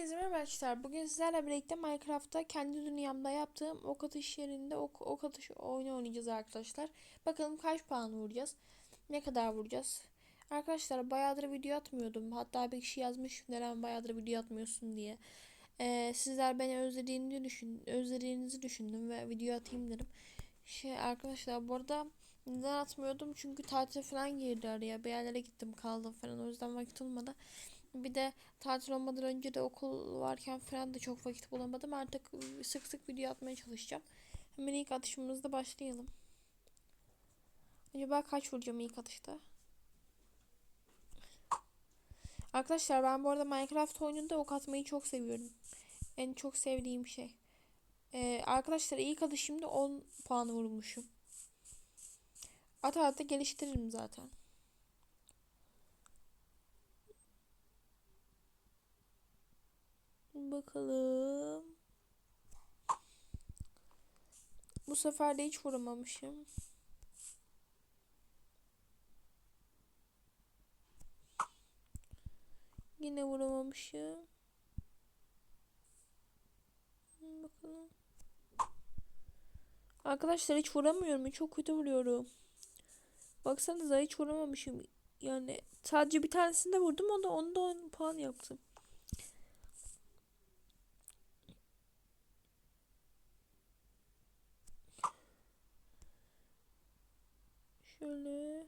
Herkese merhaba arkadaşlar. Bugün sizlerle birlikte Minecraft'ta kendi dünyamda yaptığım ok atış yerinde ok, ok atış oyunu oynayacağız arkadaşlar. Bakalım kaç puan vuracağız. Ne kadar vuracağız. Arkadaşlar bayağıdır video atmıyordum. Hatta bir kişi yazmış neden bayağıdır video atmıyorsun diye. Ee, sizler beni özlediğini düşün, özlediğinizi düşündüm ve video atayım dedim. Şey arkadaşlar bu arada neden atmıyordum? Çünkü tatil falan girdi araya. Bir yerlere gittim kaldım falan. O yüzden vakit olmadı. Bir de tatil olmadan önce de okul varken falan da çok vakit bulamadım. Artık sık sık video atmaya çalışacağım. Hemen ilk atışımızda başlayalım. Acaba kaç vuracağım ilk atışta? Arkadaşlar ben bu arada Minecraft oyununda ok atmayı çok seviyorum. En çok sevdiğim şey. Ee, arkadaşlar ilk atışımda 10 puan vurmuşum. Ata ata geliştiririm zaten. Bakalım. Bu sefer de hiç vuramamışım. Yine vuramamışım. Bakalım. Arkadaşlar hiç vuramıyorum. Çok kötü vuruyorum. Baksanıza hiç vuramamışım. Yani sadece bir tanesinde vurdum. Onda onda 10 puan yaptım. Şöyle.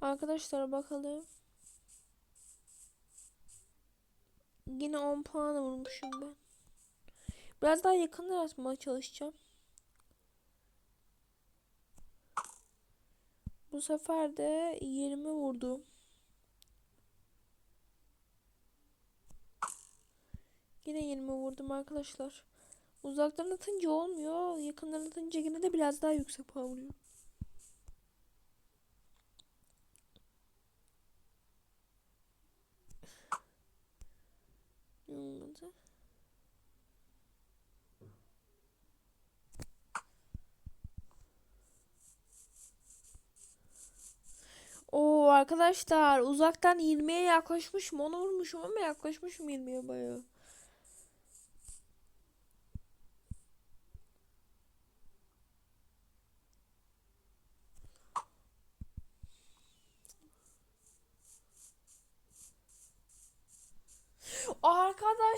Arkadaşlar bakalım. Yine 10 puan vurmuşum ben. Biraz daha yakından atmaya çalışacağım. Bu sefer de 20 vurdum. Yine 20 vurdum arkadaşlar. Uzaktan atınca olmuyor. Yakından atınca yine de biraz daha yüksek puan vuruyor. Olmadı. Oo arkadaşlar uzaktan 20'ye yaklaşmışım. Onu vurmuşum ama yaklaşmışım 20'ye bayağı.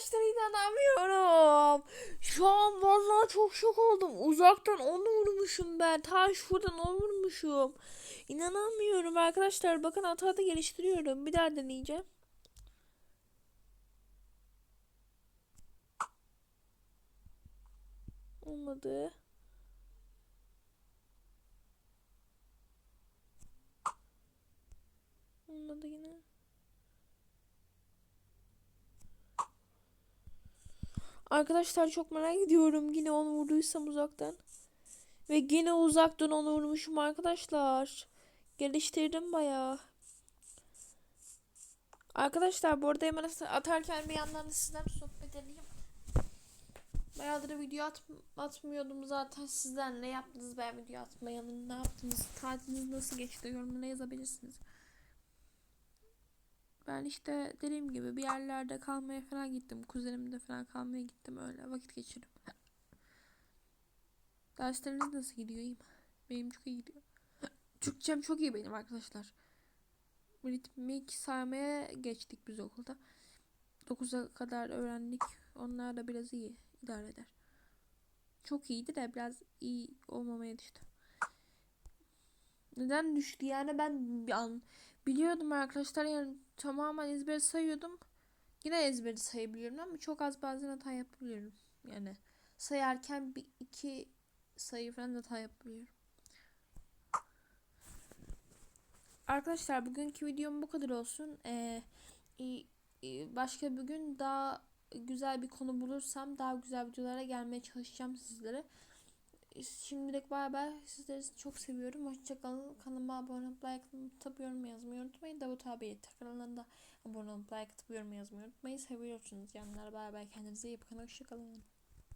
Arkadaşlar inanamıyorum. Şu an vallahi çok şok oldum. Uzaktan onu vurmuşum ben. Ta şuradan onu vurmuşum. İnanamıyorum arkadaşlar. Bakın hata geliştiriyorum. Bir daha deneyeceğim. Olmadı yine. Arkadaşlar çok merak ediyorum. Yine onu vurduysam uzaktan. Ve yine uzaktan onu vurmuşum arkadaşlar. Geliştirdim bayağı. Arkadaşlar bu arada hemen atarken bir yandan da sizden sohbet edeyim. Bayağıdır video at atmıyordum zaten sizden. Ne yaptınız ben video atmayalım. Ne yaptınız? Tatiliniz nasıl geçti? Yorumlara yazabilirsiniz. Ben işte dediğim gibi bir yerlerde kalmaya falan gittim. Kuzenimde falan kalmaya gittim öyle vakit geçirdim. Dersleriniz nasıl gidiyor? İyi mi? Benim çok iyi gidiyor. Türkçem çok iyi benim arkadaşlar. Ritmik saymaya geçtik biz okulda. 9'a kadar öğrendik. Onlar da biraz iyi idare eder. Çok iyiydi de biraz iyi olmamaya düştü. Neden düştü yani ben bir an biliyordum arkadaşlar yani tamamen ezber sayıyordum. Yine ezberi sayabiliyorum ama çok az bazen hata yapabiliyorum. Yani sayarken bir iki sayı falan hata yapabiliyorum. Arkadaşlar bugünkü videom bu kadar olsun. Ee, başka bir gün daha güzel bir konu bulursam daha güzel videolara gelmeye çalışacağım sizlere. Şimdilik bay bay. Sizleri çok seviyorum. Hoşçakalın. Kanalıma abone olup like atıp yorum yazmayı unutmayın. Davut abiye kanalında abone olup like atıp yorum yazmayı unutmayın. Seviyorsunuz canlar. Bay bay. Kendinize iyi bakın. Hoşçakalın.